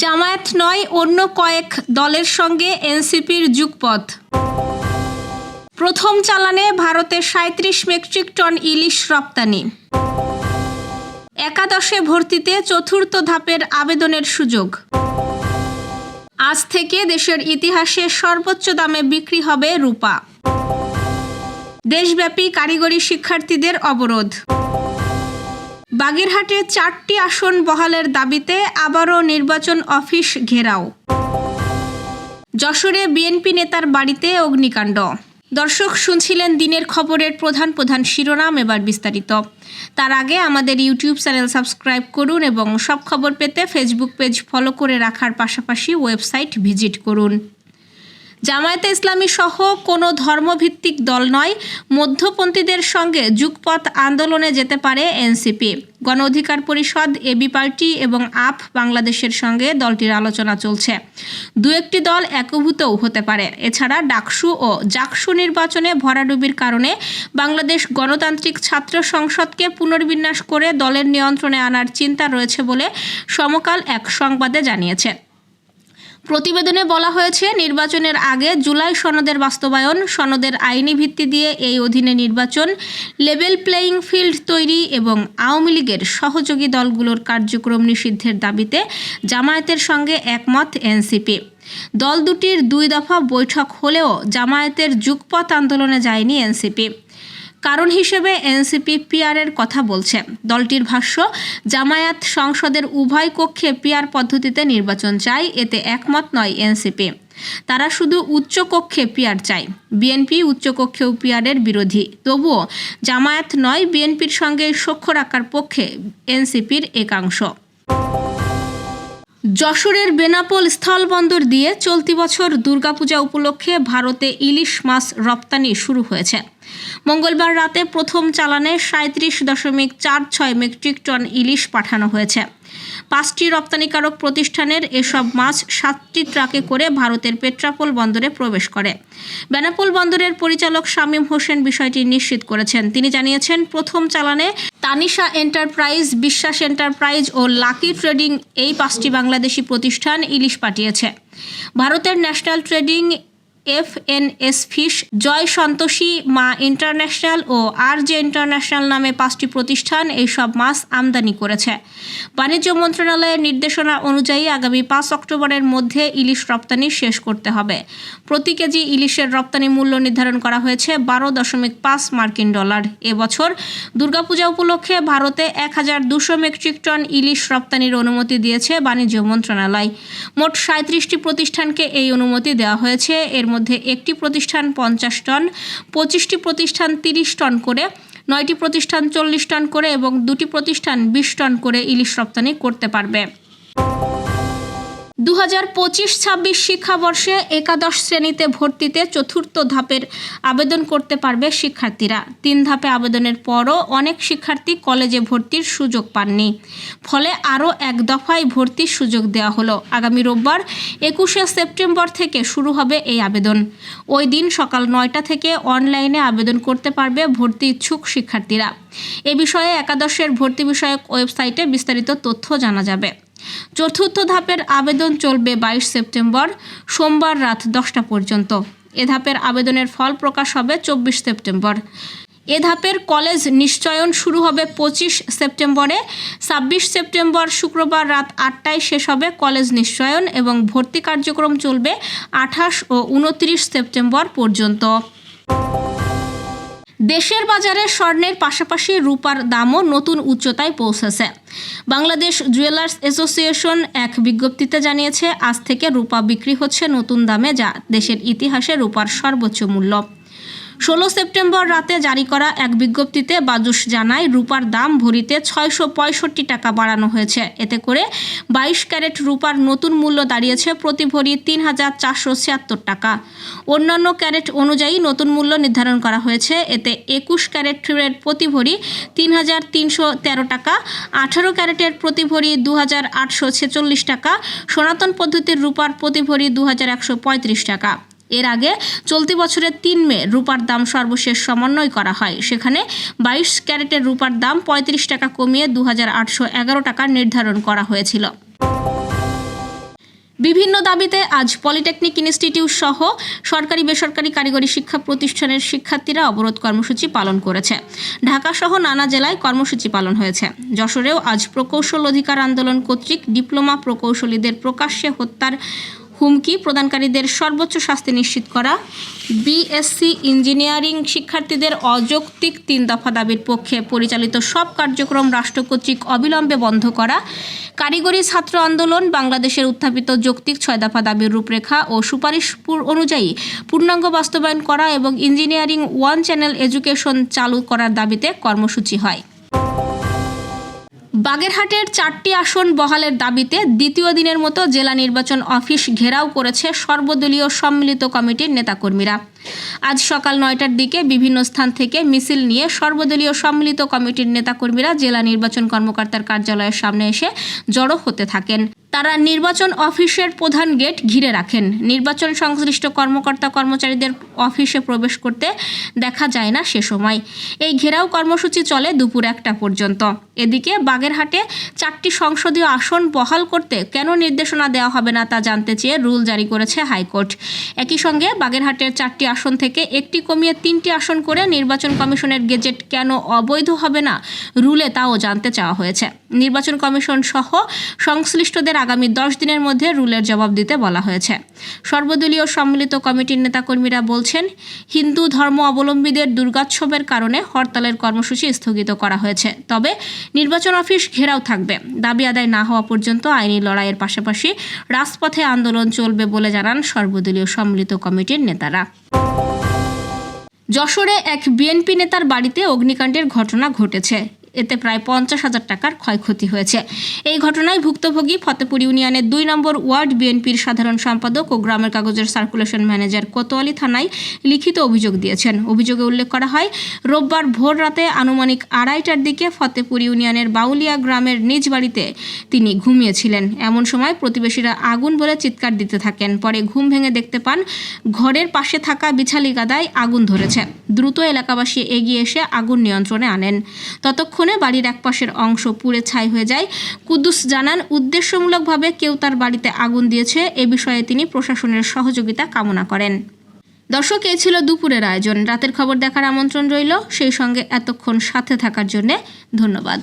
জামায়াত নয়, অন্য কয়েক দলের সঙ্গে এনসিপির যুগপথ। প্রথম চালানে ভারতে সাঁত্রিশ মেট্রিক টন ইলিশ রপ্তানি। একাদশে ভর্তিতে চতুর্থ ধাপের আবেদনের সুযোগ। আজ থেকে দেশের ইতিহাসে সর্বোচ্চ দামে বিক্রি হবে রূপা। দেশব্যাপী কারিগরি শিক্ষার্থীদের অবরোধ। বাগেরহাটে চারটি আসন বহালের দাবিতে আবারও নির্বাচন অফিস ঘেরাও। যশোরে বিএনপি নেতার বাড়িতে অগ্নিকাণ্ড। দর্শক শুনছিলেন দিনের খবরের প্রধান প্রধান শিরোনাম এবার বিস্তারিত। তার আগে আমাদের ইউটিউব চ্যানেল সাবস্ক্রাইব করুন এবং সব খবর পেতে ফেসবুক পেজ ফলো করে রাখার পাশাপাশি ওয়েবসাইট ভিজিট করুন। জামায়াতে ইসলামী সহ কোনো ধর্মভিত্তিক দল নয়, মধ্যপন্থীদের সঙ্গে যুগপথ আন্দোলনে যেতে পারে এনসিপি। গণ অধিকার পরিষদ, এবি পার্টি এবং আপ বাংলাদেশের সঙ্গে দলটির আলোচনা চলছে। দু একটি দল একভূতও হতে পারে। এছাড়া ডাকসু ও জাকসু নির্বাচনে ভরাডুবির কারণে বাংলাদেশ গণতান্ত্রিক ছাত্র সংসদকে পুনর্বিন্যাস করে দলের নিয়ন্ত্রণে আনার চিন্তা রয়েছে বলে সমকাল এক সংবাদে জানিয়েছে। প্রতিবেদনে বলা হয়েছে, নির্বাচনের আগে জুলাই সনদের বাস্তবায়ন, সনদের আইনি ভিত্তি দিয়ে এই অধীনে নির্বাচন, লেভেল প্লেয়িং ফিল্ড তৈরি এবং আওয়ামী লীগের সহযোগী দলগুলোর কার্যক্রম নিষিদ্ধের দাবিতে জামায়াতের সঙ্গে একমত এনসিপি। দল দুটির দুই দফা বৈঠক হলেও জামায়াতের যুগপথ আন্দোলনে যায়নি এনসিপি। কারণ হিসেবে এনসিপি পিআরের কথা বলছে। দলটির ভাষ্য, জামায়াত সংসদের উভয় কক্ষে পিআর পদ্ধতিতে নির্বাচন চায় এতে একমত নয় এনসিপি। তারা শুধু উচ্চ কক্ষে পিআর চায়। বিএনপি উচ্চ কক্ষেও পিআরের বিরোধী। তবুও জামায়াত নয়, বিএনপির সঙ্গে সখ্য রাখার পক্ষে এনসিপির একাংশ। যশোরের বেনাপোল স্থলবন্দর দিয়ে চলতি বছর দুর্গাপূজা উপলক্ষে ভারতে ইলিশ মাছ রপ্তানি শুরু হয়েছে। মঙ্গলবার রাতে প্রথম চালানে সাঁত্রিশ দশমিক চার ছয় মেট্রিক টন ইলিশ পাঠানো হয়েছে। পাঁচটি রপ্তানিকারক প্রতিষ্ঠানের এসব মাছ সাতটি ট্রাকে করে ভারতের পেট্রাপোল বন্দরে প্রবেশ করে। বেনাপোল বন্দরের পরিচালক শামীম হোসেন বিষয়টি নিশ্চিত করেছেন। তিনি জানিয়েছেন, প্রথম চালানে তানিশা এন্টারপ্রাইজ, বিশ্বাস এন্টারপ্রাইজ ও লাকি ট্রেডিং এই পাঁচটি বাংলাদেশি প্রতিষ্ঠান ইলিশ পাঠিয়েছে। ভারতের national trading F N S fish Joy Santoshi, Ma international ও আর জে ইন্টারন্যাশনাল নামে পাঁচটি প্রতিষ্ঠান এইসব মাছ আমদানি করেছে। বাণিজ্য মন্ত্রণালয়ের নির্দেশনা অনুযায়ী আগামী পাঁচ অক্টোবরের মধ্যে ইলিশ রপ্তানি শেষ করতে হবে। প্রতি কেজি ইলিশের রপ্তানি মূল্য নির্ধারণ করা হয়েছে বারো দশমিক পাঁচ মার্কিন ডলার। এবছর দুর্গাপূজা উপলক্ষে ভারতে এক হাজার দুশো মেট্রিক টন ইলিশ রপ্তানির অনুমতি দিয়েছে বাণিজ্য মন্ত্রণালয়। মোট সাঁত্রিশটি প্রতিষ্ঠানকে এই অনুমতি দেওয়া হয়েছে। এর মধ্যে একটি প্রতিষ্ঠান পঞ্চাশ টন, পঁচিশটি প্রতিষ্ঠান তিরিশ টন করে, নয়টি প্রতিষ্ঠান চল্লিশ টন করে এবং দুটি প্রতিষ্ঠান বিশ টন করে ইলিশ রপ্তানি করতে পারবে। দু হাজার পঁচিশ ছাব্বিশ শিক্ষাবর্ষে একাদশ শ্রেণীতে ভর্তিতে চতুর্থ ধাপের আবেদন করতে পারবে শিক্ষার্থীরা। তিন ধাপে আবেদনের পরও অনেক শিক্ষার্থী কলেজে ভর্তির সুযোগ পাননি। ফলে আরও এক দফায় ভর্তির সুযোগ দেওয়া হলো। আগামী রোববার একুশে সেপ্টেম্বর থেকে শুরু হবে এই আবেদন। ওই দিন সকাল নয়টা থেকে অনলাইনে আবেদন করতে পারবে ভর্তি ইচ্ছুক শিক্ষার্থীরা। এ বিষয়ে একাদশের ভর্তি বিষয়ক ওয়েবসাইটে বিস্তারিত তথ্য জানা যাবে। চতুর্থ ধাপের আবেদন চলবে বাইশ সেপ্টেম্বর, সোমবার রাত দশটা পর্যন্ত। এ ধাপের আবেদনের ফল প্রকাশ হবে চব্বিশ সেপ্টেম্বর। এ ধাপের কলেজ নিশ্চয়ন শুরু হবে পঁচিশ সেপ্টেম্বরে, ছাব্বিশ সেপ্টেম্বর শুক্রবার রাত আটটায় শেষ হবে কলেজ নিশ্চয়ন এবং ভর্তি কার্যক্রম চলবে আঠাশ ও উনত্রিশ সেপ্টেম্বর পর্যন্ত। দেশের বাজারে স্বর্ণের পাশাপাশি রূপার দামও নতুন উচ্চতায় পৌঁছেছে। বাংলাদেশ জুয়েলার্স অ্যাসোসিয়েশন এক বিজ্ঞপ্তিতে জানিয়েছে, আজ থেকে রূপা বিক্রি হচ্ছে নতুন দামে, যা দেশের ইতিহাসে রূপার সর্বোচ্চ মূল্য। ষোলো সেপ্টেম্বর রাতে জারি করা এক বিজ্ঞপ্তিতে বাজুস জানায়, রূপার দাম ভরিতে ছয়শো পঁয়ষট্টি টাকা বাড়ানো হয়েছে। এতে করে বাইশ ক্যারেট রূপার নতুন মূল্য দাঁড়িয়েছে প্রতি ভরি তিন হাজার চারশো ছিয়াত্তর টাকা। অন্যান্য ক্যারেট অনুযায়ী নতুন মূল্য নির্ধারণ করা হয়েছে। এতে একুশ ক্যারেটের প্রতি ভরি তিন হাজার তিনশো তেরো টাকা, আঠারো ক্যারেটের প্রতি ভরি দু হাজার আটশো ছেচল্লিশ টাকা, সনাতন পদ্ধতির রূপার প্রতি ভরি দু হাজার একশো পঁয়ত্রিশ টাকা। এর আগে চলতি বছরের তিন মে রূপার দাম সর্বশেষ সমন্বয় করা হয়। সেখানে বাইশ ক্যারেটের রূপার দাম পঁয়ত্রিশ টাকা কমিয়ে দু হাজার আটশো এগারো টাকা নির্ধারণ করা হয়েছিল। বিভিন্ন দাবিতে আজ পলিটেকনিক ইনস্টিটিউট সহ সরকারি বেসরকারি কারিগরি শিক্ষা প্রতিষ্ঠানের শিক্ষার্থীরা অবরোধ কর্মসূচি পালন করেছে। ঢাকা সহ নানা জেলায় কর্মসূচি পালন হয়েছে। যশোরেও আজ প্রকৌশল অধিকার আন্দোলন কর্তৃক ডিপ্লোমা প্রকৌশলীদের প্রকাশ্যে হত্যার হুমকি প্রদানকারীদের সর্বোচ্চ শাস্তি নিশ্চিত করা বিএসসি ইঞ্জিনিয়ারিং শিক্ষার্থীদের অযৌক্তিক তিন দফা দাবির পক্ষে পরিচালিত সব কার্যক্রম রাষ্ট্র কর্তৃক অবিলম্বে বন্ধ করা, কারিগরি ছাত্র আন্দোলন বাংলাদেশের উত্থাপিত যৌক্তিক ছয় দফা দাবির রূপরেখা ও সুপারিশ পূর- অনুযায়ী পূর্ণাঙ্গ বাস্তবায়ন করা এবং ইঞ্জিনিয়ারিং ওয়ান চ্যানেল এডুকেশন চালু করার দাবিতে কর্মসূচি হয়। বাগেরহাটের চারটি আসন বহালের দাবিতে দ্বিতীয় দিনের মতো জেলা নির্বাচন অফিস ঘেরাও করেছে সর্বদলীয় সম্মিলিত কমিটির নেতাকর্মীরা। আজ সকাল নয়টার দিকে বিভিন্ন স্থান থেকে মিছিল নিয়ে সর্বদলীয় সম্মিলিত কমিটির নেতাকর্মীরা জেলা নির্বাচন কর্মকর্তার কার্যালয়ের সামনে এসে জড়ো হতে থাকেন। তারা নির্বাচন অফিসের প্রধান গেট ঘিরে রাখেন। নির্বাচন সংশ্লিষ্ট কর্মকর্তা কর্মচারীদের অফিসে প্রবেশ করতে দেখা যায় না সে সময়। এই ঘেরাও কর্মসূচি চলে দুপুর একটা পর্যন্ত। এদিকে বাগেরহাটে চারটি সংসদীয় আসন বহাল করতে কেন নির্দেশনা দেওয়া হবে না তা জানতে চেয়ে রুল জারি করেছে হাইকোর্ট। একই সঙ্গে বাগেরহাটের চারটি আসন থেকে একটি কমিয়ে তিনটি আসন করে নির্বাচন কমিশনের গেজেট কেন অবৈধ হবে না রুলে তাও জানতে চাওয়া হয়েছে। নির্বাচন কমিশন সহ সংশ্লিষ্টদের আগামী দশ দিনের মধ্যে রুলের জবাব দিতে বলা হয়েছে। সর্বদলীয় সম্মিলিত কমিটির নেতাকর্মীরা বলছেন, হিন্দু ধর্ম অবলম্বীদের দুর্গোৎসবের কারণে হরতালের কর্মসূচি স্থগিত করা হয়েছে। তবে নির্বাচন অফিস ঘেরাও থাকবে। দাবি আদায় না হওয়া পর্যন্ত আইনি লড়াইয়ের পাশাপাশি রাজপথে আন্দোলন চলবে বলে জানান সর্বদলীয় সম্মিলিত কমিটির নেতারা। যশোরে এক বিএনপি নেতার বাড়িতে অগ্নিকাণ্ডের ঘটনা ঘটেছে। এতে প্রায় পঞ্চাশ হাজার টাকার ক্ষয়ক্ষতি হয়েছে। এই ঘটনায় ভুক্তভোগী ফতেপুর ইউনিয়নের দুই নম্বর ওয়ার্ড বিএনপির সাধারণ সম্পাদক ও গ্রামের কাগজের সার্কুলেশন ম্যানেজার কোতোয়ালি থানায় লিখিত অভিযোগ দিয়েছেন। অভিযোগে উল্লেখ করা হয়, রোববার ভোর রাতে আনুমানিক আড়াইটার দিকে ফতেপুর ইউনিয়নের বাউলিয়া গ্রামের নিজ বাড়িতে তিনি ঘুমিয়েছিলেন। এমন সময় প্রতিবেশীরা আগুন বলে চিৎকার দিতে থাকেন। পরে ঘুম ভেঙে দেখতে পান, ঘরের পাশে থাকা বিছালি গাদায় আগুন ধরেছে। দ্রুত এলাকাবাসী এগিয়ে এসে আগুন নিয়ন্ত্রণে আনেন। ততক্ষণে বাড়ির একপাশের অংশ পুড়ে ছাই হয়ে যায়। কুদ্দুস জানান, উদ্দেশ্যমূলকভাবে কেউ তার বাড়িতে আগুন দিয়েছে, এ বিষয়ে তিনি প্রশাসনের সহযোগিতা কামনা করেন। দর্শক এই ছিল দুপুরের আয়োজন। রাতের খবর দেখার আমন্ত্রণ রইল। সেই সঙ্গে এতক্ষণ সাথে থাকার জন্যে ধন্যবাদ।